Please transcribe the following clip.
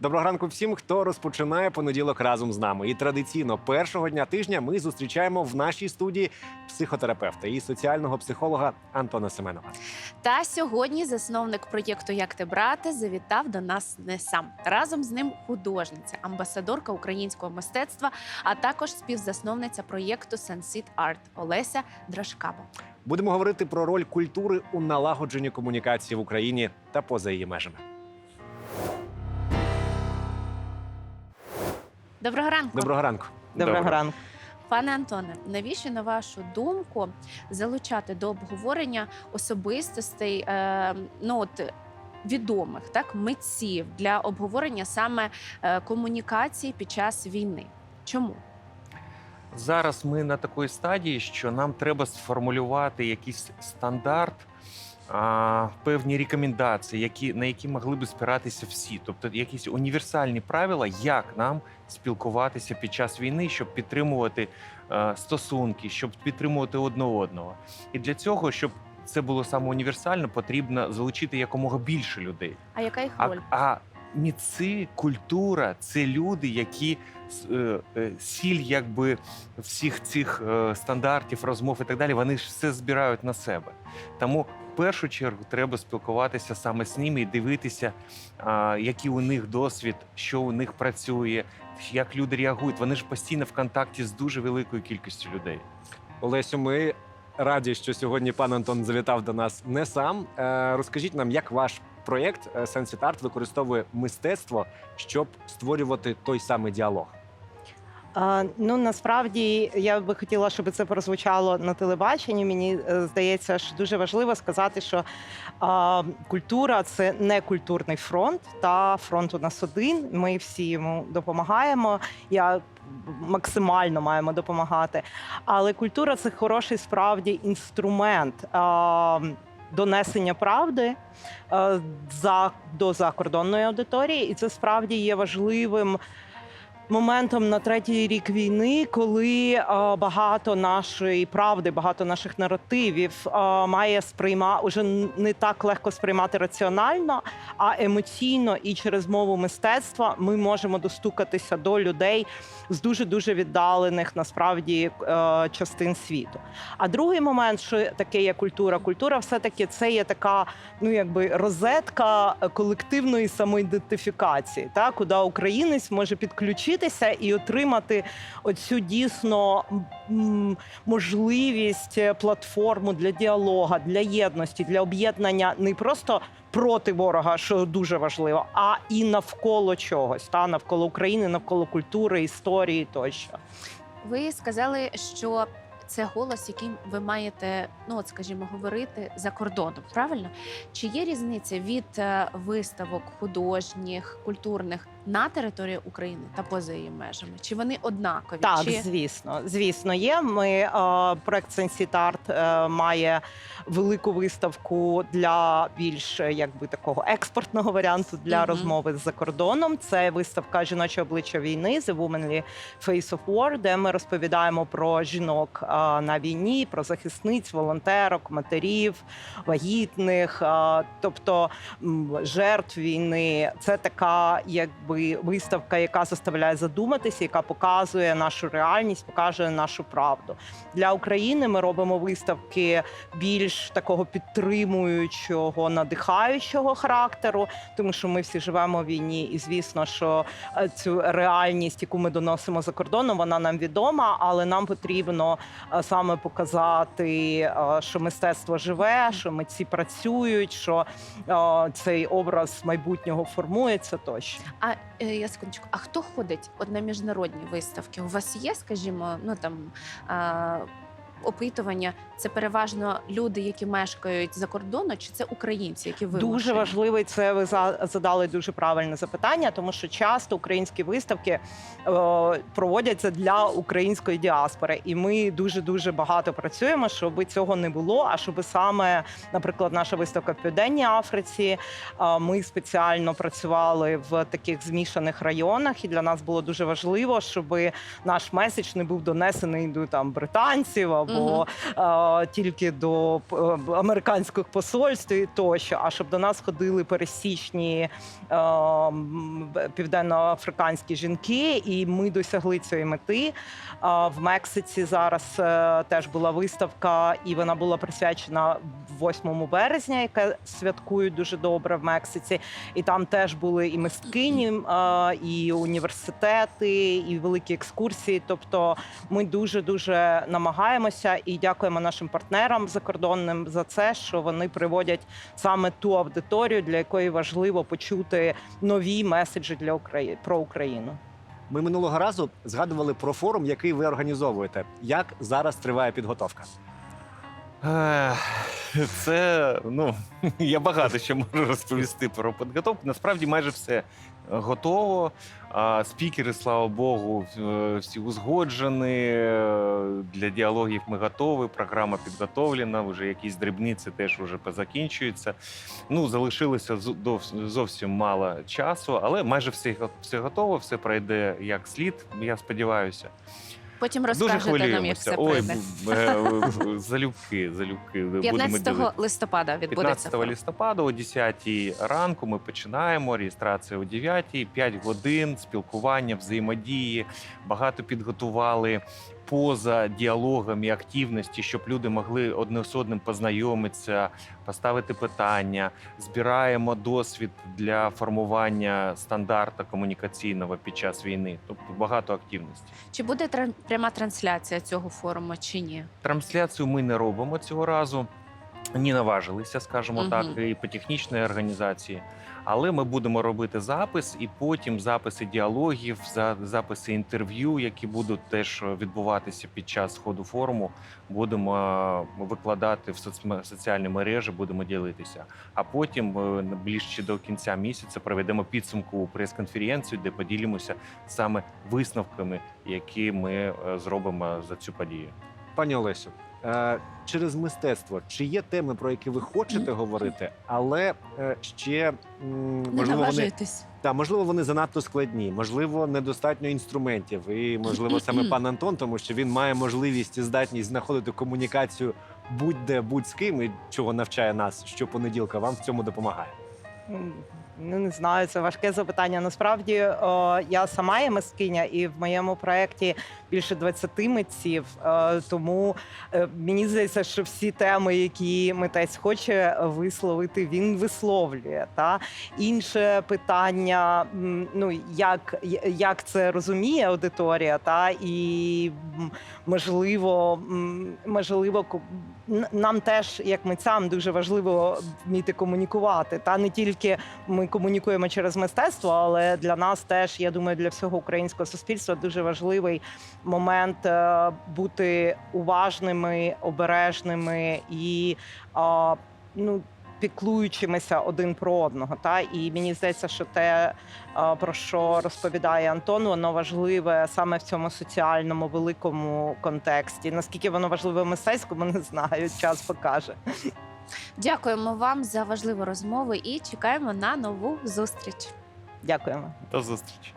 Доброго ранку всім, хто розпочинає понеділок разом з нами. І традиційно першого дня тижня ми зустрічаємо в нашій студії психотерапевта і соціального психолога Антона Семенова. Та сьогодні засновник проєкту Як ти брати завітав до нас не сам. Разом з ним художниця, амбасадорка українського мистецтва, а також співзасновниця проєкту Sunset Art Олеся Драшкаба. Будемо говорити про роль культури у налагодженні комунікації в Україні та поза її межами. Доброго ранку, Доброго ранку. Доброго ранку. пане Антоне. Навіщо на вашу думку залучати до обговорення особистостей е, ну от відомих так митців для обговорення саме е, комунікації під час війни? Чому? Зараз ми на такій стадії, що нам треба сформулювати якийсь стандарт, а, певні рекомендації, які, на які могли би спиратися всі. Тобто якісь універсальні правила, як нам спілкуватися під час війни, щоб підтримувати а, стосунки, щоб підтримувати одне одного. І для цього, щоб це було саме універсально, потрібно залучити якомога більше людей. А яка їх А, а міци, культура це люди, які е, е, сіль якби всіх цих е, стандартів, розмов і так далі, вони ж все збирають на себе. Тому в першу чергу треба спілкуватися саме з ними і дивитися, який у них досвід, що у них працює, як люди реагують. Вони ж постійно в контакті з дуже великою кількістю людей. Олесю, ми раді, що сьогодні пан Антон завітав до нас не сам. Розкажіть нам, як ваш проєкт е, Sensit Art використовує мистецтво, щоб створювати той самий діалог. Ну насправді я би хотіла, щоб це прозвучало на телебаченні. Мені е, здається, що дуже важливо сказати, що а, культура це не культурний фронт, та фронт у нас один. Ми всі йому допомагаємо. Я максимально маємо допомагати. Але культура це хороший справді інструмент. А, Донесення правди е, за до закордонної аудиторії, і це справді є важливим моментом на третій рік війни, коли багато нашої правди, багато наших наративів має сприйма уже не так легко сприймати раціонально, а емоційно і через мову мистецтва ми можемо достукатися до людей з дуже дуже віддалених насправді е, частин світу. А другий момент, що таке є культура, культура, все таки це є така, ну якби розетка колективної самоідентифікації, та куди українець може підключитися і отримати оцю дійсно можливість е, платформу для діалога, для єдності, для об'єднання не просто проти ворога, що дуже важливо, а і навколо чогось, та навколо України, навколо культури, історії тощо. Ви сказали, що це голос, яким ви маєте, ну от скажімо, говорити за кордоном. Правильно? Чи є різниця від е, виставок художніх, культурних на території України та поза її межами? Чи вони однакові? Так, Чи звісно, звісно, є. Ми е, проект Art е, має велику виставку для більш е, якби такого експортного варіанту для Мгм. розмови з-за кордоном. Це виставка жіноче обличчя війни The Womanly Face of War, де ми розповідаємо про жінок е, на війні, про захисниць, волонтерок, матерів, вагітних, е, тобто жертв війни. Це така, якби виставка, яка заставляє задуматися, яка показує нашу реальність, показує нашу правду. Для України ми робимо виставки більш такого підтримуючого, надихаючого характеру, тому що ми всі живемо в війні, і звісно, що е, цю реальність, яку ми доносимо за кордоном, вона нам відома, але нам потрібно е, саме показати, е, що мистецтво живе, що митці працюють, що цей образ майбутнього формується тощо. а я секундочку, а хто ходить от на міжнародні виставки? У вас є, скажімо, ну там. Опитування це переважно люди, які мешкають за кордоном, чи це українці, які вимушені? Дуже важливий це ви за- задали дуже правильне запитання, тому що часто українські виставки е, проводяться для української діаспори, і ми дуже дуже багато працюємо, щоб цього не було. А щоб саме, наприклад, наша виставка в Південній Африці. е, Ми спеціально працювали в таких змішаних районах, і для нас було дуже важливо, щоб наш меседж не був донесений до там британців або Е, а, тільки до е, американських посольств і тощо, а щоб до нас ходили пересічні м, південноафриканські жінки, і ми досягли цієї мети. А, В Мексиці зараз е, теж була виставка, і вона була присвячена 8 березня, яке святкують дуже добре в Мексиці. І там теж були і мисткині, е, і університети, і великі екскурсії. Тобто ми дуже дуже намагаємося і дякуємо нашим партнерам закордонним за це, що вони приводять саме ту аудиторію, для якої важливо почути нові меседжі для України про Україну. Ми минулого разу згадували про форум, який ви організовуєте. Як зараз триває підготовка? Це ну я багато що можу розповісти про підготовку. Насправді майже все готово. А, Спікери, слава Богу, всі узгоджені. Е, Для діалогів ми готові. Програма підготовлена. Вже якісь дрібниці теж вже позакінчуються. Ну залишилося зовсім мало часу, але майже все, все готово, все пройде як слід. Я сподіваюся. Потім розкажете нам, як все Ой, пройде. б- е, залюбки, залюбки. будемо 15 ділитися. листопада відбудеться. 15 листопада о 10 ранку ми починаємо. Реєстрація о 9, 5 годин спілкування, взаємодії. Багато підготували поза діалогами активності, щоб люди могли одне з одним познайомитися, поставити питання. Збираємо досвід для формування стандарта комунікаційного під час війни. Тобто багато активності. Чи буде пряма трансляція цього форуму, чи ні? Трансляцію ми не робимо цього разу. Не наважилися, скажімо Мгм. так, і по технічній організації. Але ми будемо робити запис, і потім записи діалогів, записи інтерв'ю, які будуть теж відбуватися під час ходу форуму. Будемо е, викладати в соціальні мережі, будемо ділитися. А потім е, ближче до кінця місяця проведемо підсумку прес-конференцію, де поділимося саме висновками, які ми е, зробимо за цю подію. Пані Олесю, через мистецтво. Чи є теми, про які ви хочете говорити, але е, ще можливо вони та можливо вони занадто складні, можливо, недостатньо інструментів, і можливо саме пан Антон, тому що він має можливість і здатність знаходити комунікацію будь-де, будь з ким, і чого навчає нас щопонеділка. Вам в цьому допомагає. Ну, не знаю, це важке запитання. Насправді о, я сама є мисткиня, і в моєму проєкті більше 20 митців. Е, тому е, мені здається, що всі теми, які митець хоче висловити, він висловлює. Та інше питання, ну як, як це розуміє аудиторія, та і можливо, можливо, нам теж, як митцям, дуже важливо вміти комунікувати. Та не тільки ми комунікуємо через мистецтво, але для нас теж, я думаю, для всього українського суспільства дуже важливий момент е, бути уважними, обережними і ну. Піклуючимися один про одного, та і мені здається, що те, про що розповідає Антон, воно важливе саме в цьому соціальному великому контексті. Наскільки воно важливе в мистецькому, не знаю. Час покаже. Дякуємо вам за важливу розмову і чекаємо на нову зустріч. Дякуємо. До зустрічі.